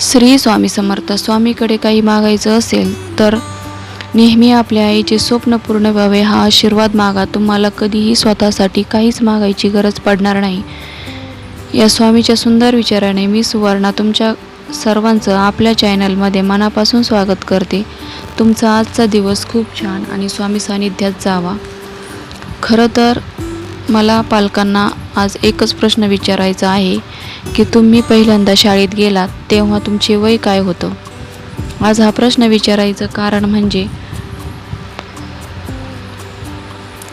श्री स्वामी समर्थ स्वामीकडे काही मागायचं असेल तर नेहमी आपल्या आईचे स्वप्न पूर्ण व्हावे हा आशीर्वाद मागा. तुम्हाला कधीही स्वतःसाठी काहीच मागायची गरज पडणार नाही. या स्वामीच्या सुंदर विचाराने मी सुवर्णा तुमच्या सर्वांचं आपल्या चॅनलमध्ये मनापासून स्वागत करते. तुमचा आजचा दिवस खूप छान आणि स्वामी सानिध्यात जावा. खरं तर मला पालकांना आज एकच प्रश्न विचारायचा आहे. की तुम्ही पहिल्यांदा शाळेत गेलात तेव्हा तुमचे वय काय होतं? आज हा प्रश्न विचारायचं कारण म्हणजे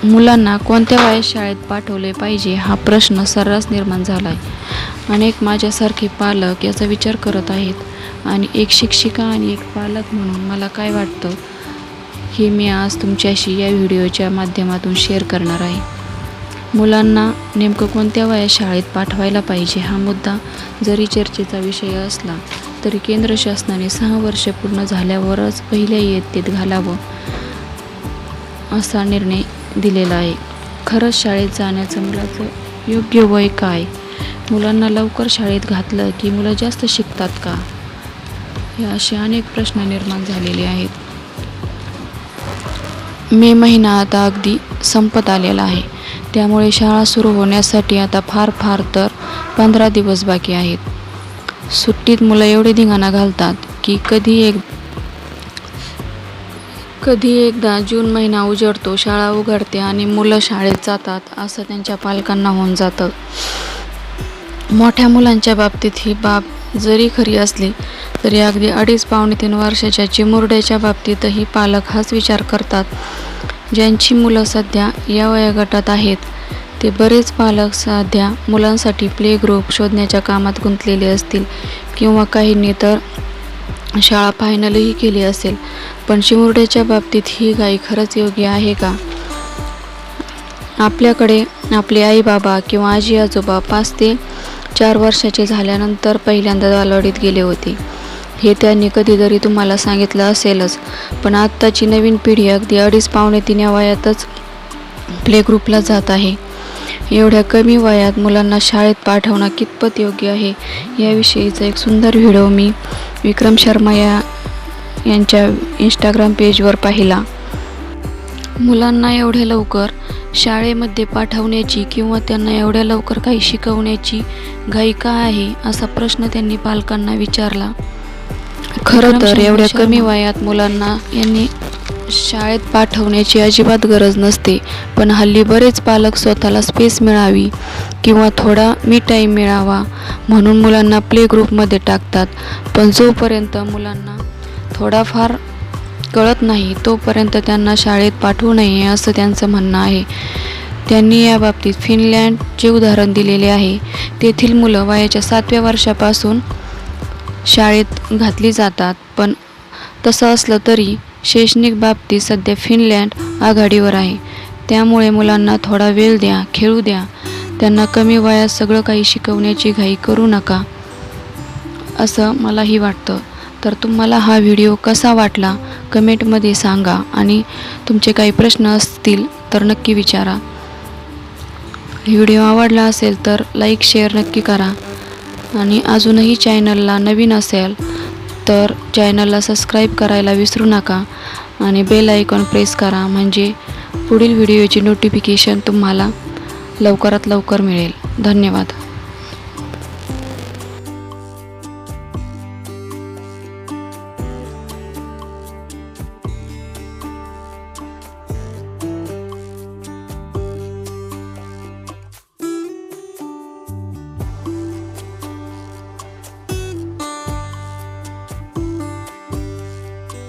मुलांना कोणत्या वयात शाळेत पाठवले पाहिजे हा प्रश्न सर्रास निर्माण झाला आहे अनेक माझ्यासारखे पालक याचा विचार करत आहेत आणि एक शिक्षिका आणि एक पालक म्हणून मला काय वाटतं हे मी आज तुमच्याशी या व्हिडिओच्या माध्यमातून शेअर करणार आहे. मुलांना नेमकं कोणत्या वयात शाळेत पाठवायला पाहिजे हा मुद्दा जरी चर्चेचा विषय असला तरी केंद्र शासनाने सहा वर्ष पूर्ण झाल्यावरच पहिल्या इयत्तेत घालावं असा निर्णय दिलेला आहे. खरंच शाळेत जाण्याचं मुलाचं योग्य वय काय? मुलांना लवकर शाळेत घातलं की मुलं जास्त शिकतात का? हे असे अनेक प्रश्न निर्माण झालेले आहेत. मे महिना आता अगदी संपत आलेला आहे. त्यामुळे शाळा सुरू होण्यासाठी आता फार फार तर पंधरा दिवस बाकी आहेत. सुट्टीत मुलं एवढे धिंगाणा घालतात की कधी एक कधी एकदा जून महिना उजडतो शाळा उघडते आणि मुलं शाळेत जातात असं त्यांच्या पालकांना होऊन जातं. मोठ्या मुलांच्या बाबतीत ही बाब जरी खरी असली तरी अगदी अडीच पावणे तीन वर्षाच्या चिमुरड्याच्या बाबतीतही पालक हाच विचार करतात. ज्यांची मुलं सध्या या वयोगटात आहेत ते बरेच पालक सध्या मुलांसाठी प्ले ग्रुप शोधण्याच्या कामात गुंतलेले असतील किंवा काहींनी तर शाळा फायनलही केली असेल. पण चिमुरड्याच्या बाबतीत ही गाई खरंच योग्य आहे का? आपल्याकडे आपले आई बाबा किंवा आजी आजोबा पाच ते चार वर्षाचे झाल्यानंतर पहिल्यांदा बालवाडीत गेले होते. हे त्यांनी कधीतरी तुम्हाला सांगितलं असेलच पण आत्ताची नवीन पिढी अगदी अडीच पावणे तीन या वयातच प्ले ग्रुपला जात आहे. एवढ्या कमी वयात मुलांना शाळेत पाठवणं कितपत योग्य आहे याविषयीचा एक सुंदर व्हिडिओ मी विक्रम शर्मा या यांच्या इंस्टाग्राम पेजवर पाहिला. मुलांना एवढ्या लवकर शाळेमध्ये पाठवण्याची किंवा त्यांना एवढ्या लवकर काही शिकवण्याची घाई का आहे असा प्रश्न त्यांनी पालकांना विचारला. खरं तर एवढ्या कमी वयात मुलांना यांनी शाळेत पाठवण्याची अजिबात गरज नसते पण हल्ली बरेच पालक स्वतःला स्पेस मिळावी किंवा थोडा मी टाईम मिळावा म्हणून मुलांना प्ले ग्रुपमध्ये टाकतात. पण जोपर्यंत मुलांना थोडाफार कळत नाही तोपर्यंत त्यांना शाळेत पाठवू नये असं त्यांचं म्हणणं आहे. त्यांनी या बाबतीत फिनलँडचे उदाहरण दिलेले आहे. तेथील मुलं वयाच्या सातव्या वर्षापासून शाळेत घातली जातात पण तसं असलं तरी शैक्षणिक बाबतीत सध्या फिनलँड आघाडीवर आहे. त्यामुळे मुलांना थोडा वेळ द्या खेळू द्या. त्यांना कमी वयात सगळं काही शिकवण्याची घाई करू नका असं मलाही वाटतं. तर तुम्हाला हा व्हिडिओ कसा वाटला? कमेंटमध्ये सांगा आणि तुमचे काही प्रश्न असतील तर नक्की विचारा. व्हिडिओ आवडला असेल तर लाईक शेअर नक्की करा. आणि अजूनही चॅनलला नवीन असेल तर चॅनलला सबस्क्राईब करायला विसरू नका आणि बेल आयकॉन प्रेस करा म्हणजे पुढील व्हिडिओची नोटिफिकेशन तुम्हाला लवकरात लवकर मिळेल. धन्यवाद.